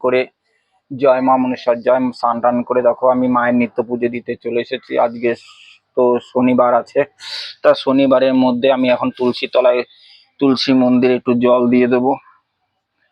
করে জয় মা মনেশ্বর জয় স্নান টান করে দেখো আমি মায়ের নিত্য পুজো দিতে চলে এসেছি। আজকে তো শনিবার আছে। তা শনিবারের মধ্যে আমি এখন তুলসী তলায়, তুলসী মন্দিরে একটু জল দিয়ে দেবো।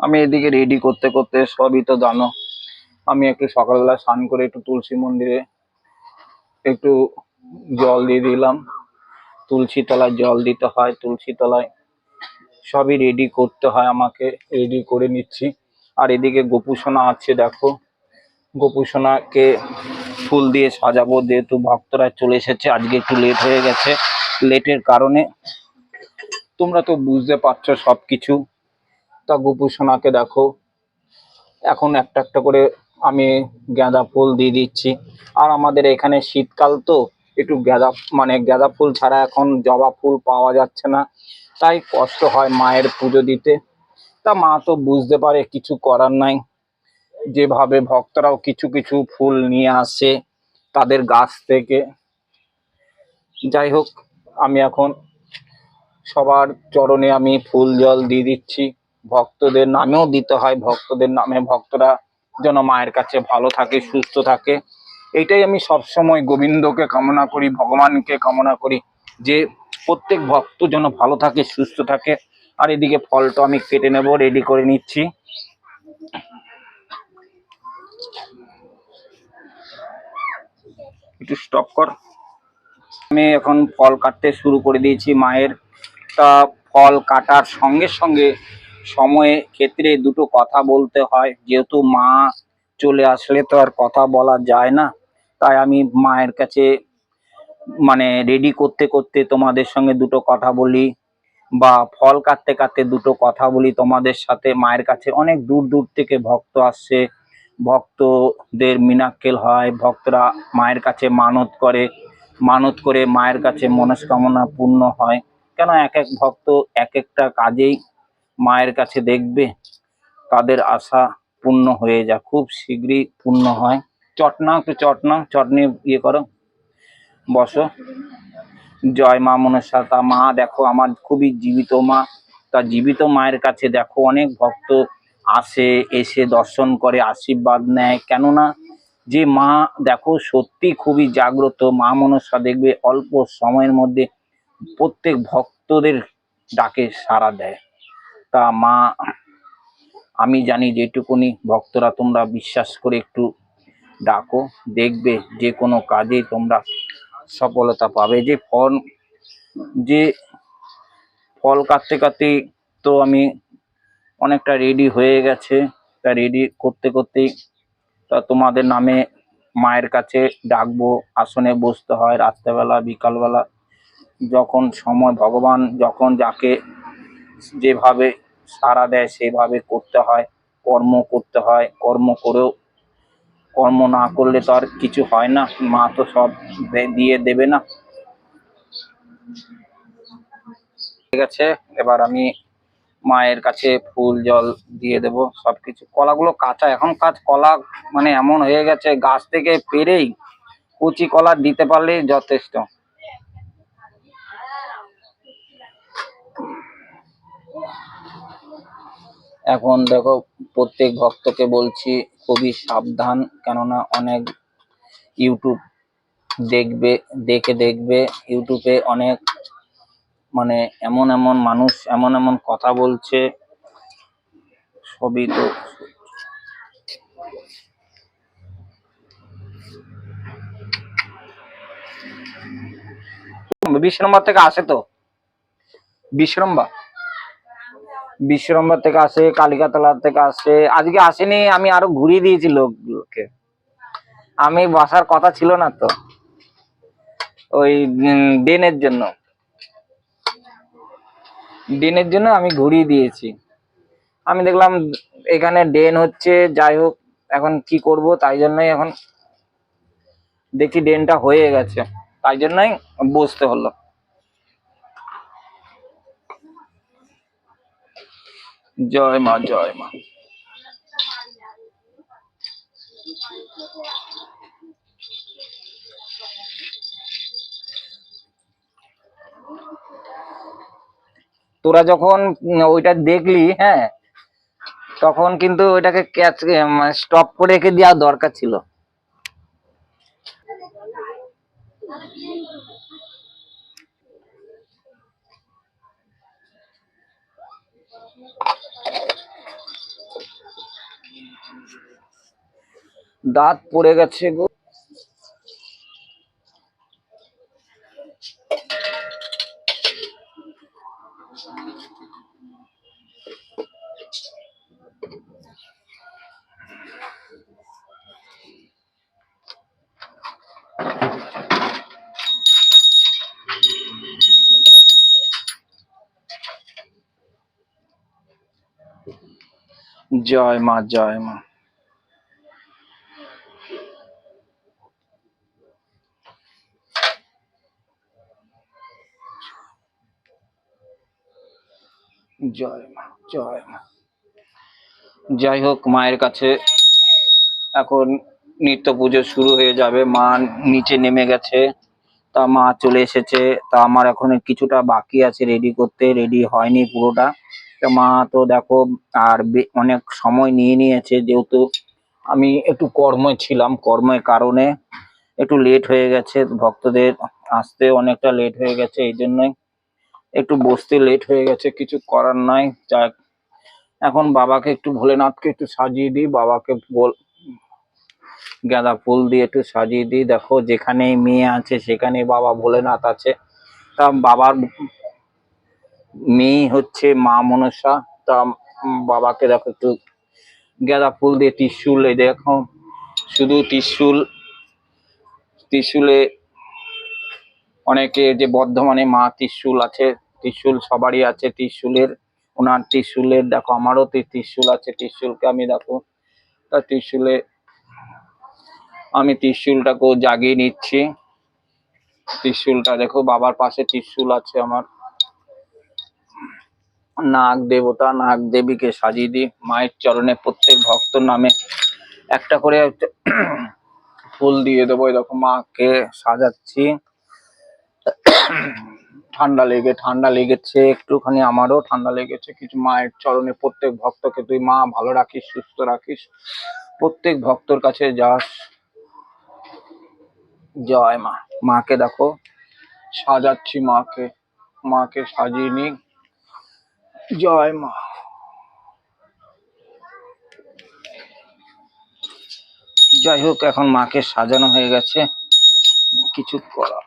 আমি এদিকে রেডি করতে করতে সবই তো জানো। আমি একটু সকালবেলা স্নান করে একটু তুলসী মন্দিরে একটু জল দিয়ে দিলাম। তুলসী তলায় জল দিতে হয়, তুলসী তলায় সবই রেডি করতে হয় আমাকে। রেডি করে নিচ্ছি। আর এদিকে গোপুসোনা আছে, দেখো। গোপুসোনাকে ফুল দিয়ে সাজাবো, যেহেতু ভক্তরা চলে এসেছে, আজকে একটু লেট হয়ে গেছে। লেটের কারণে তোমরা তো বুঝতে পারছ সব কিছু তা গোপুসোনাকে দেখো। এখন একটা একটা করে আমি গাঁদা ফুল দিয়ে দিচ্ছি। আর আমাদের এখানে শীতকাল তো, একটু গাঁদা মানে গাঁদা ফুল ছাড়া এখন জবা ফুল পাওয়া যাচ্ছে না। তাই কষ্ট হয় মায়ের পুজো দিতে। তা মা তো বুঝতে পারে কিছু করার নাই। যেভাবে ভক্তরাও কিছু কিছু ফুল নিয়ে আসে তাদের গাছ থেকে। যাই হোক, আমি এখন সবার চরণে আমি ফুল জল দিয়ে দিচ্ছি। ভক্তদের নামেও দিতে হয়, ভক্তদের নামে ভক্তরা যেন মায়ের কাছে ভালো থাকে, সুস্থ থাকে। এটাই আমি সবসময় গোবিন্দকে কামনা করি, ভগবানকে কামনা করি যে প্রত্যেক ভক্ত যেন ভালো থাকে, সুস্থ থাকে। আর এদিকে ফলটা আমি কেটে নেব রেডি করে নিচ্ছি। একটু স্টপ কর। আমি এখন ফল কাটতে শুরু করে দিয়েছি মায়ের। তা ফল কাটার সঙ্গে সঙ্গে সময়ে ক্ষেত্রে দুটো কথা বলতে হয়। যেহেতু মা চলে আসলে তো আর কথা বলা যায় না, তাই আমি মায়ের কাছে মানে রেডি করতে করতে তোমাদের সঙ্গে দুটো কথা বলি। বা ফল কাটতে কাটতে দুটো কথা বলি তোমাদের সাথে। মায়ের কাছে অনেক দূর দূর থেকে ভক্ত আসছে ভক্তদের মিনাক্কেল হয়, ভক্তরা মায়ের কাছে মানত করে মানত করে মায়ের কাছে মনস্কামনা পূর্ণ হয়। কেন এক এক ভক্ত এক একটা কাজেই মায়ের কাছে দেখবে? তাদের আশা পূর্ণ হয়ে যায়, খুব শীঘ্রই পূর্ণ হয়। চটনা একটু চটনা, চটনি ইয়ে করো, বসো। জয় মা মনসা, তা মা দেখো আমার খুবই জীবিত মা। তা জীবিত মায়ের কাছে দেখো অনেক ভক্ত আসে, এসে দর্শন করে, আশীর্বাদ নেয়। কেননা যে মা দেখো সত্যি খুবই জাগ্রত, মা মনসা দেখবে অল্প সময়ের মধ্যে প্রত্যেক ভক্তদের ডাকে সাড়া দেয়। তা মা, আমি জানি যেটুকুনি ভক্তরা তোমরা বিশ্বাস করে একটু ডাকো, দেখবে যে কোনো কাজে তোমরা সফলতা পাবে। যে ফল যে ফল কাটতে কাটতে তো আমি অনেকটা রেডি হয়ে গেছে। তা রেডি করতে করতেই তা তোমাদের নামে মায়ের কাছে ডাকবো, আসনে বসতে হয় রাত্রেবেলা, বিকালবেলা। যখন সময় ভগবান যখন যাকে যেভাবে সাড়া দেয় সেভাবে করতে হয়, কর্ম করতে হয়, কর্ম করেও কর্ম না করলে তো আর কিছু হয় না। মা তো সব দিয়ে দেবে না। ঠিক আছে, এবার আমি মায়ের কাছে ফুল, জল দিয়ে দেব, সবকিছু। কলাগুলো কাঁচা, এখন কাজ কলা মানে এমন হয়ে গেছে, গাছ থেকে পেরেই কুচি কলা দিতে পারলেই যথেষ্ট। এখন দেখো প্রত্যেক ভক্তকে বলছি খুবই সাবধান, কেননা অনেক ইউটিউব দেখবে, দেখে দেখবে ইউটিউবে অনেক মানে এমন এমন মানুষ, এমন এমন কথা বলছে, সবই তো বিশ থেকে আসে তো? বিশ্রম্বা বিশ্রম্বা থেকে আসে, কালিকাতলা থেকে আসে। আজকে আসেনি, আমি আরও ঘুরিয়ে দিয়েছি লোকগুলোকে। আমি বাসার কথা ছিল না তো। ওই ডেনের জন্য। ডেনের জন্য আমি ঘুরিয়ে দিয়েছি। আমি দেখলাম এখানে ডেন হচ্ছে, যাই হোক, এখন কি করব, তাই জন্যই এখন দেখি ডেনটা হয়ে গেছে। তাই জন্যই বসতে হলো। জয় মা জয় মা। তোরা যখন ওইটা দেখলি হ্যাঁ তখন কিন্তু ওইটাকে ক্যাচ মানে স্টপ করে রেখে দেওয়া দরকার ছিল। দাঁত পড়ে গেছে গো। জয় মা জয় মা। জয় মা জয় মা। যাই হোক, মায়ের কাছে এখন নিত্য পুজো শুরু হয়ে যাবে। মা নিচে নেমে গেছে, তা মা চলে এসেছে। তা আমার এখন কিছুটা বাকি আছে রেডি করতে রেডি হয়নি পুরোটা। তা মা তো দেখো, আর অনেক সময় নিয়ে নিয়েছে। যেহেতু আমি একটু কর্মে ছিলাম কর্মের কারণে একটু লেট হয়ে গেছে। ভক্তদের আসতে অনেকটা লেট হয়ে গেছে, এই জন্যই একটু বসতে লেট হয়ে গেছে, কিছু করার নাই। যাক, এখন বাবাকে একটু ভোলেনাথকে একটু সাজিয়ে দিই, বাবাকে বল গাঁদা ফুল দিয়ে একটু সাজিয়ে দিই। দেখো যেখানে মেয়ে আছে সেখানে বাবা ভোলেনাথ আছে। তা বাবার মেয়ে হচ্ছে মা মনসা। তা বাবাকে দেখো একটু গাঁদা ফুল দিয়ে ত্রিশূল, এই দেখো। শুধু ত্রিশূল, ত্রিশূলে অনেকে যে বর্ধমানে মা ত্রিশূল আছে, ত্রিশূল সবারই আছে, ত্রিশূলের ওনার ত্রিশূলের, দেখো আমারও ত্রি- ত্রিশূল আছে, ত্রিশূলকে আমি দেখো, তা ত্রিশূলে আমি ত্রিশূলটাকেও জাগিয়ে নিচ্ছি। ত্রিশূলটা দেখো বাবার পাশে ত্রিশূল আছে আমার। নাগ দেবতা, নাগ দেবীকে সাজিয়ে দিই, মায়ের চরণে প্রত্যেক ভক্ত নামে একটা করে ফুল দিয়ে দেবো এরকম মাকে সাজাচ্ছি। ঠান্ডা লেগে, ঠান্ডা লেগেছে একটুখানি আমারও, ঠান্ডা লেগেছে কিছু মায়ের চরণে, প্রত্যেক ভক্তকে তুই মা ভালো রাখিস, সুস্থ রাখিস, প্রত্যেক ভক্তর কাছে যাস। জয় মা। মাকে দেখো, সাজাচ্ছি মাকে মাকে সাজিয়ে নি জয় মা। যাই হোক, এখন মাকে সাজানো হয়ে গেছে। কিছু করার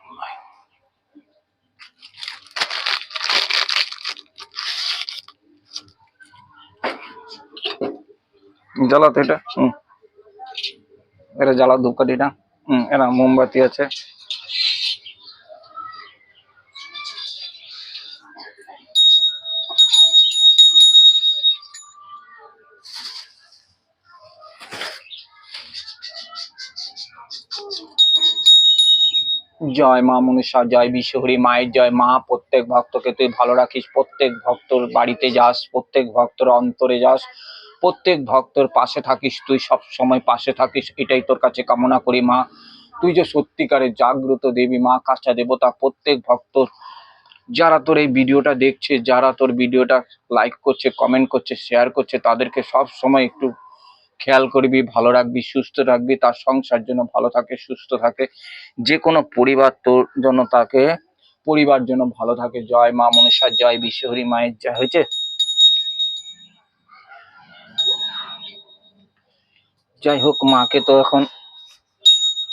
জ্বালাতো এটা? হুম। এটা জ্বালা ধূপকাঠিটা। হুম, এরা মোমবাতি আছে। জয় মা মনুষা, জয় বিশ্বহরি মায়ের জয় মা প্রত্যেক ভক্তকে তুই ভালো রাখিস, প্রত্যেক ভক্তর বাড়িতে যাস, প্রত্যেক ভক্তর অন্তরে যাস। প্রত্যেক ভক্তর পাশে থাকিস, তুই সব সময় পাশে থাকিস, এটাই তোর কাছে কামনা করি মা। তুই যে সত্যিকারের জাগ্রত দেবী, মা কাঁচা দেবতা, প্রত্যেক ভক্তর যারা তোর এই ভিডিওটা দেখছে, যারা তোর ভিডিওটা লাইক করছে কমেন্ট করছে শেয়ার করছে, তাদেরকে সব সময় একটু খেয়াল করবি, ভালো রাখবি, সুস্থ রাখবি, তার সংসার জন্য ভালো থাকে, সুস্থ থাকে। যে কোনো পরিবার তোর জন্য তাকে, পরিবার জন্য ভালো থাকে। জয় মা মনসা জয় বিশ্বহরি মায়ের, জয় হয়েছে? যাই হোক, মাকে তো এখন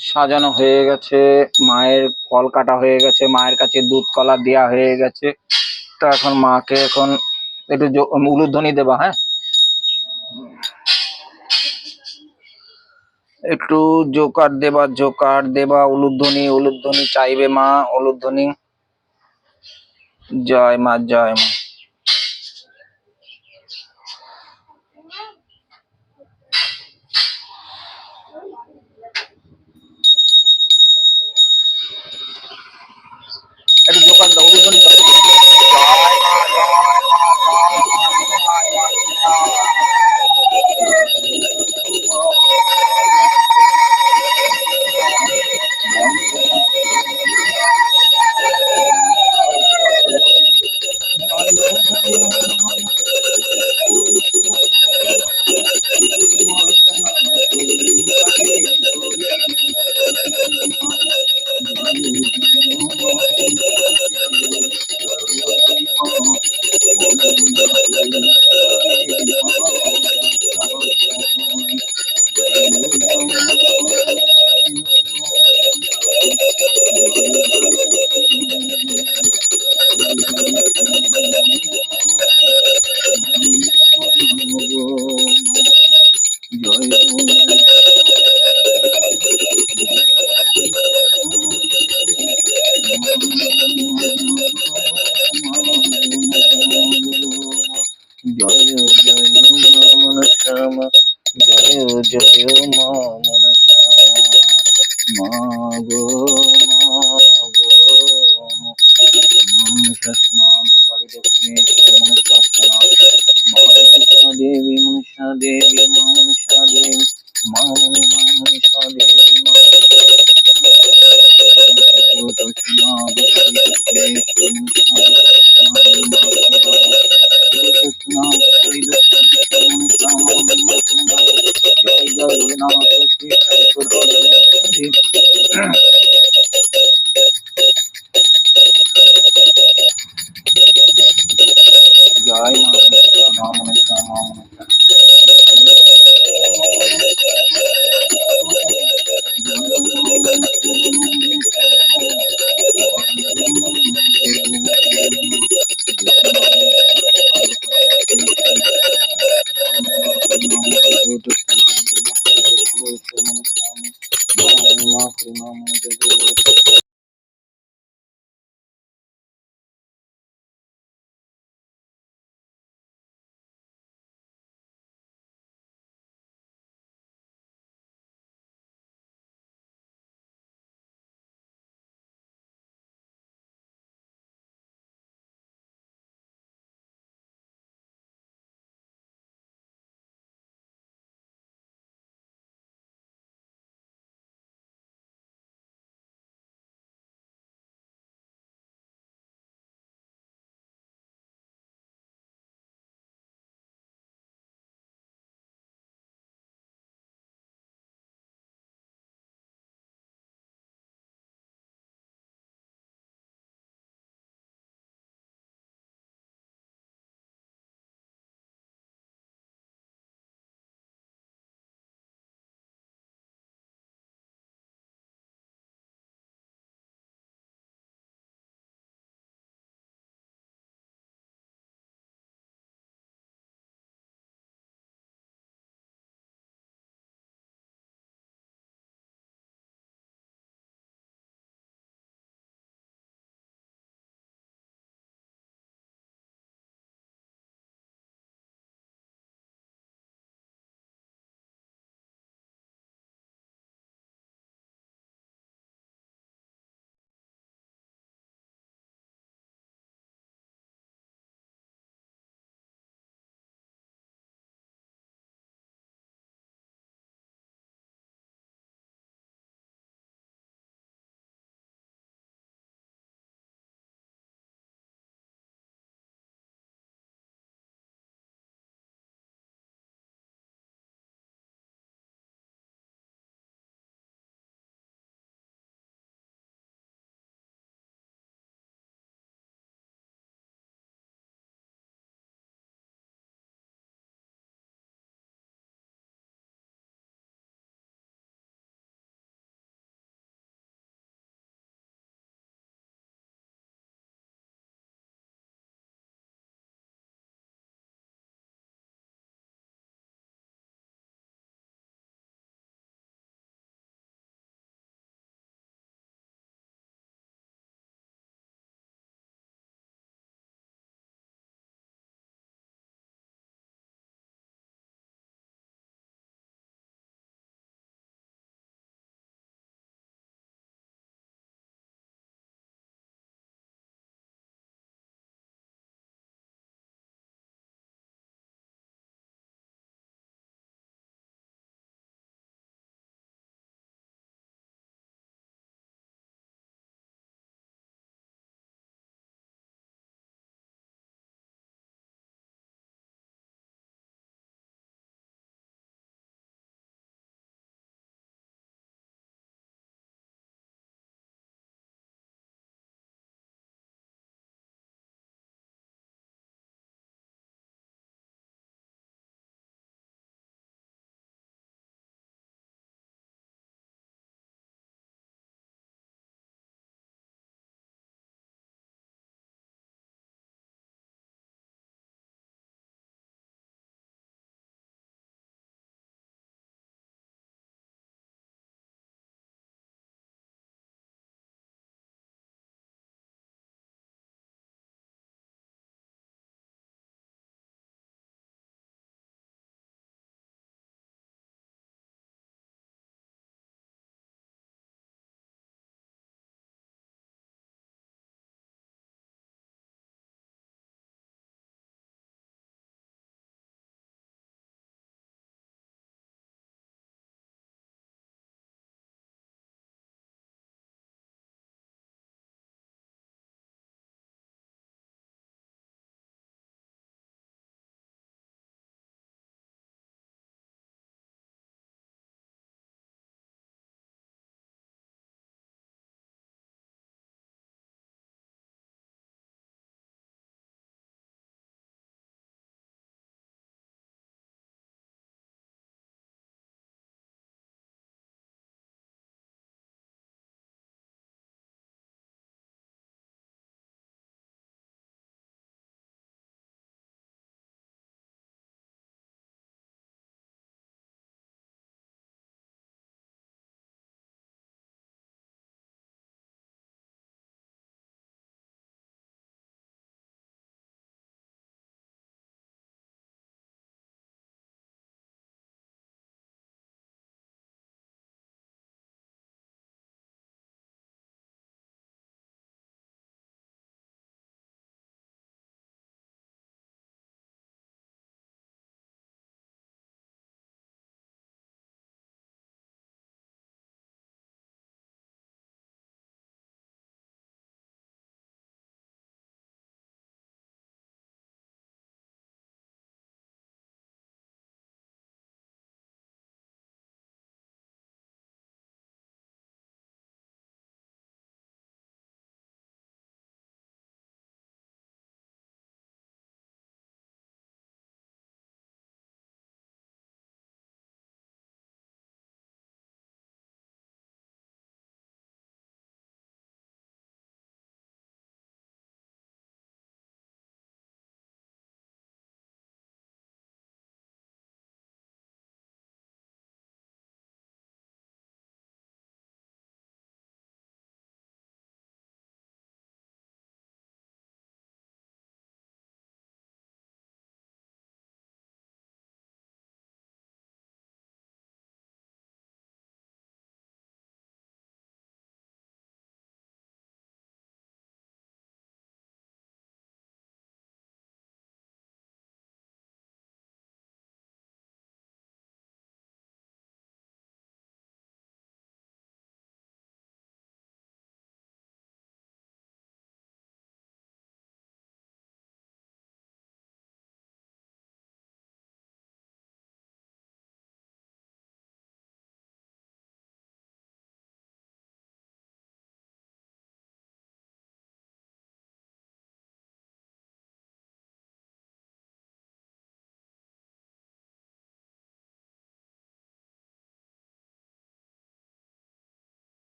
সাজানো হয়ে গেছে, মায়ের ফল কাটা হয়ে গেছে, মায়ের কাছে দুধ কলা দেওয়া হয়ে গেছে। তো এখন মাকে এখন একটু উলুধ্বনি দেবা হ্যাঁ? একটু জোকার দেবা জোকার দেবা, উলুধ্বনি উলুধ্বনি চাইবে মা, উলুধ্বনি। জয় মা জয় মা। জয় জয় মন শ্যামা জয় জয় মা মন শ্যামা মা গো Jaya Ramanujaya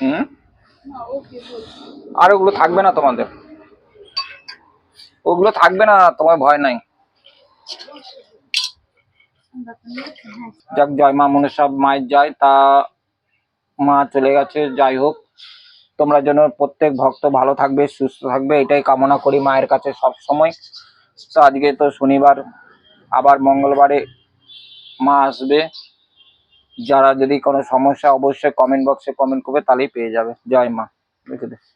হুম? আর ওগুলো থাকবে না তোমাদের। ওগুলো থাকবে না তোমার ভয় নাই। যাক জয় মা মনে সব মায়ের যায় তা মা চলে গেছে যাই হোক। তোমরা যেন প্রত্যেক ভক্ত ভালো থাকবে সুস্থ থাকবে এটাই কামনা করি মায়ের কাছে সব সময় তো আজকে তো শনিবার আবার মঙ্গলবারে মা আসবে, যারা যদি কোনো সমস্যা, অবশ্যই কমেন্ট বক্সে কমেন্ট করবে, তাহলেই পেয়ে যাবে। জয় মা, রেখে দে।